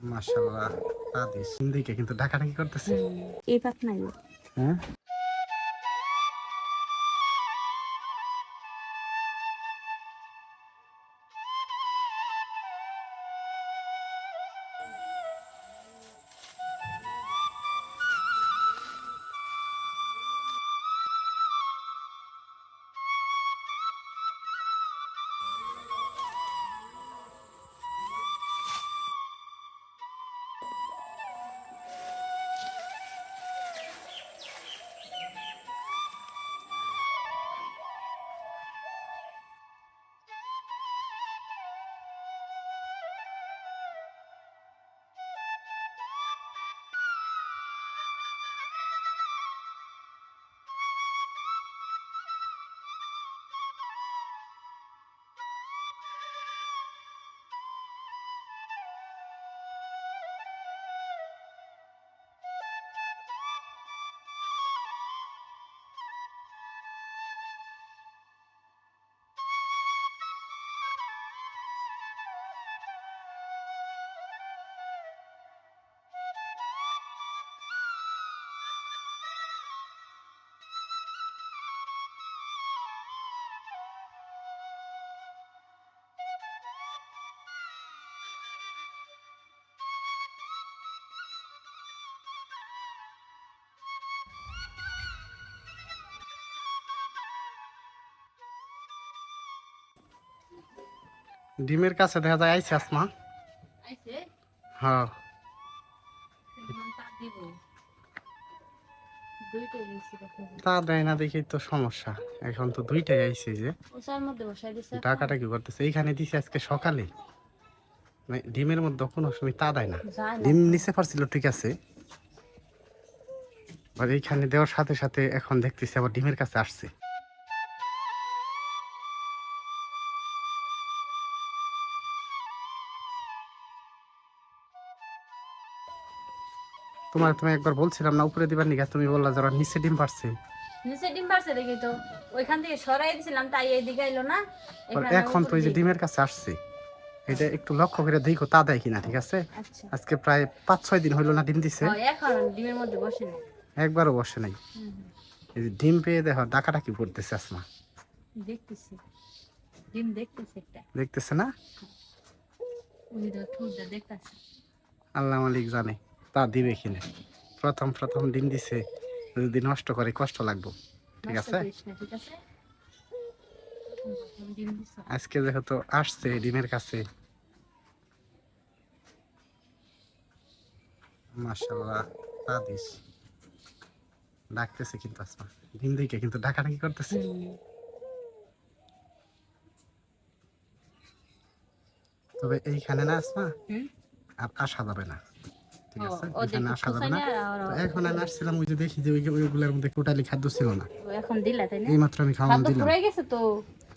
মাশাআল্লাহ আদিস দিকে? কিন্তু ঢাকা ঢাকি করতেছে? এই পাক নাই হ্যাঁ? ডিমের কাছে দেখা যায় আইছে আসমা। হ্যাঁ। তা দেয় না দেখি তো সমস্যা। এখন তো দুইটাই আইছে যে। টাকাটা কি করতেছে? এইখানে দিছে আজকে সকালে। মানে ডিমের মধ্যে কোনো সময় তা দেয় না। ডিম নিচে পারছিল ঠিক আছে। আর এইখানে দেওয়ার সাথে সাথে এখন দেখতেছি আবার ডিমের কাছে আসছে। তোমার তুমি একবার বলছিলাম না উপরে দিবার নিকা তুমি বললা যারা নিচে ডিম পারছে। নিচে ডিম পারছে দেখি তো। ওইখান থেকে সরাই দিছিলাম তাই এইদিকে আইলো না। এখন তো ওই যে ডিমের কাছে আসছে। এটা একটু লক্ষ্য করে দেখো তা দেয় কিনা ঠিক আছে? আচ্ছা। আজকে প্রায় পাঁচ ছয় দিন হইল না ডিম দিছে। ডিমের মধ্যে বসে নেই। একবারও বসে নাই। এই যে ডিম পেয়ে দেখো ডাকাডাকি করতেছে আসমা। দেখতেছি। ডিম দেখতেছি একটা। দেখতেছে না? ওই তো ঠুটটা দেখতেছি। আল্লাহ মালিক জানে। তা দিবে কিনা? প্রথম প্রথম ডিম দিছে যদি নষ্ট করে কষ্ট লাগবো। ঠিক আছে? আজকে যেহেতু আসছে ডিমের কাছে মাশাল্লাহ তা দিস। ডাকতেছে কিন্তু আসমা। ডিম দিকে কিন্তু ডাকাডাকি করতেছে। তবে এইখানে না আসমা আর আসা যাবে না। ঠিক আছে? এখানে আসা যাবে না। এখন আমি আসছিলাম ওই যে দেখি যে ওইগুলোর মধ্যে টোটালি খাদ্য ছিল না। এখন দিলা তাই না? এইমাত্র আমি খাদ্য দিলাম। গেছে তো?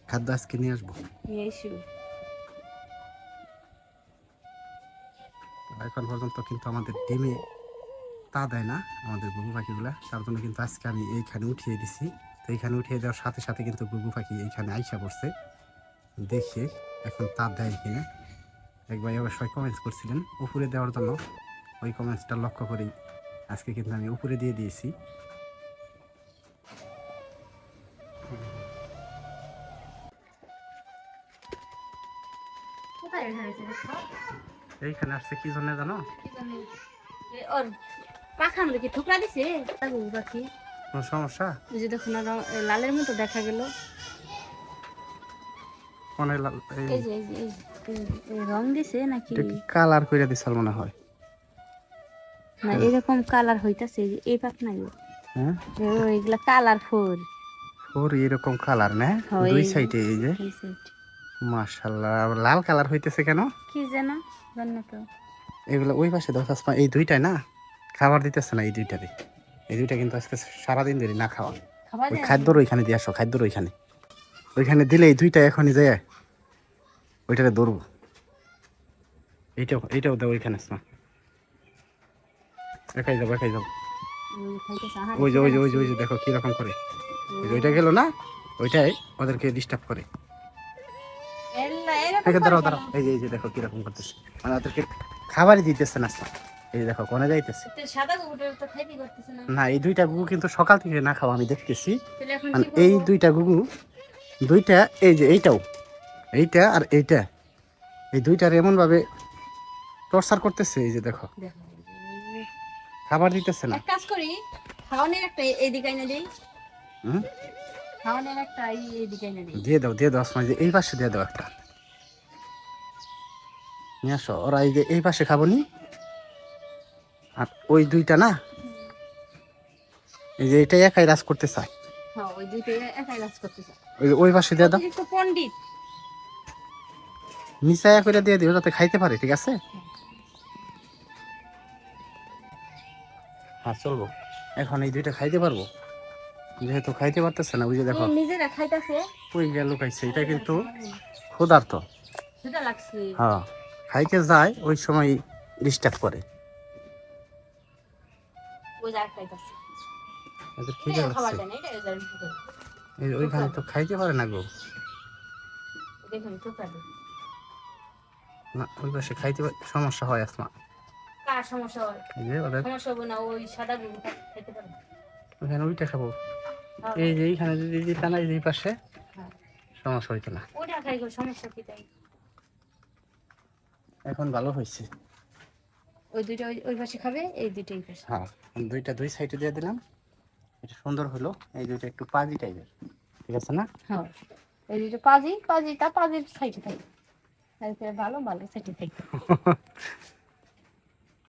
খাদ্য আজকে নিয়ে আসব। নিয়ে এখন পর্যন্ত কিন্তু আমাদের ডিমে তা দেয় না আমাদের গুগু পাখিগুলা। তার জন্য কিন্তু আজকে আমি এইখানে উঠিয়ে দিছি। তো এইখানে উঠিয়ে দেওয়ার সাথে সাথে কিন্তু গুগু পাখি এইখানে আইসা পড়ছে। দেখে এখন তা দেয় কিনা। একবার অবশ্যই কমেন্টস করছিলেন উপরে দেওয়ার জন্য। ওই কমেন্টসটা লক্ষ্য করেই আজকে কিন্তু আমি উপরে দিয়ে দিয়েছি। দেখো? এইখানে আসছে কি জন্য জানো? ওর কি ঠুকরা দিছে? পাখি। কোনো সমস্যা? দেখো না লালের মতো দেখা গেল। কোনে লাল এই যে এই যে রং দিছে নাকি? কালার করে দিছাল মনে হয়। না এরকম কালার হইতাছে এই পাখ নাই হ্যাঁ? এগুলা কালার ফুল। ওর এরকম কালার না? হয়। দুই সাইডে এই যে। আবার লাল কালার হইতেছে কেন? কি যেন জানো তো। এগুলো ওই পাশে দশ আসমা এই দুইটাই না? খাবার দিতেছে না এই দুইটারে এই দুইটা কিন্তু আজকে সারাদিন ধরে না খাওয়া। ওই খাদ্যর ওইখানে দিয়ে আসো খাদ্যর ওইখানে। ওইখানে দিলে এই দুইটা এখনই যায়। ওইটারে ধরবো। এইটাও এইটাও দাও ওইখানে আসমা একাই যাব একাই যাব। ওই খাইতেছে, ওই যে ওই যে ওই যে ওই যে দেখো কীরকম করে। ওই যে ওইটা গেল না? ওইটাই ওদেরকে ডিস্টার্ব করে। দাঁড়াও দাঁড়াও এই যে এই যে দেখো কীরকম করতেছে। মানে ওদেরকে খাবারই দিতেছে না এই দেখো কোনে যাইতেছে? না। এই দুইটা গুগু কিন্তু সকাল থেকে না খাওয়া আমি দেখতেছি। মানে এই দুইটা গুগু দুইটা এই যে এইটাও। এইটা আর এইটা। এই দুইটার এমন ভাবে টর্চার করতেছে এই যে দেখো। খাবার দিতেছে না। এক কাজ করি খাওয়ানোর একটা এইদিকে এনে দিই। হুম? খাওয়ানোর একটা এই এইদিকে এনে দিই। দিয়ে দাও দিয়ে দাও এই পাশে দিয়ে দাও একটা। নিয়ে আসো ওরা এই যে এই পাশে খাব নি? আর ওই দুইটা না? এই যে এটাই একাই রাজ করতে চায়। হ্যাঁ ওই দুইটাই একাই ওই পাশে দিয়ে দাও। অতিরিক্ত পণ্ডিত। মিশাইয়া করে দিয়ে দিও যাতে খাইতে পারে ঠিক আছে? হ্যাঁ চলবো। এখন এই দুইটা খাইতে পারব? যেহেতু খাইতে পারতেছে না যে দেখো। এই নিজেরা খাইতাছে? ওই গেল খাইছে এটা কিন্তু ক্ষুধার্ত। হ্যাঁ খাইতে যায় ওই সময় ডিস্টার্ব করে। ওইখানে তো খাইতে পারে না গো। না ওই পাশে খাইতে সমস্যা হয় আসমা। সমস্যা হয়। এই যে ওদের সমস্যা হবে না ওই সাদা গরুটা খেতে পারে ওইখানে ওইটা খাব। হ্যাঁ, এই যে এইখানে যদি দিতা না এই পাশে হ্যাঁ। সমস্যা হইতো না। ওটা খাই সমস্যা কি তাই? এখন ভালো হয়েছে। ওই দুইটা ওই- ওই পাশে খাবে এই দুইটা এই পাশে। হ্যাঁ দুইটা দুই সাইডে দিয়ে দিলাম। এটা সুন্দর হলো এই দুইটা একটু পাজি টাইপের ঠিক আছে না? হ্যাঁ এই দুইটা পাজি পাজিটা পাজির সাইডে থাকে। ভালো ভালো সাইডে থাকে।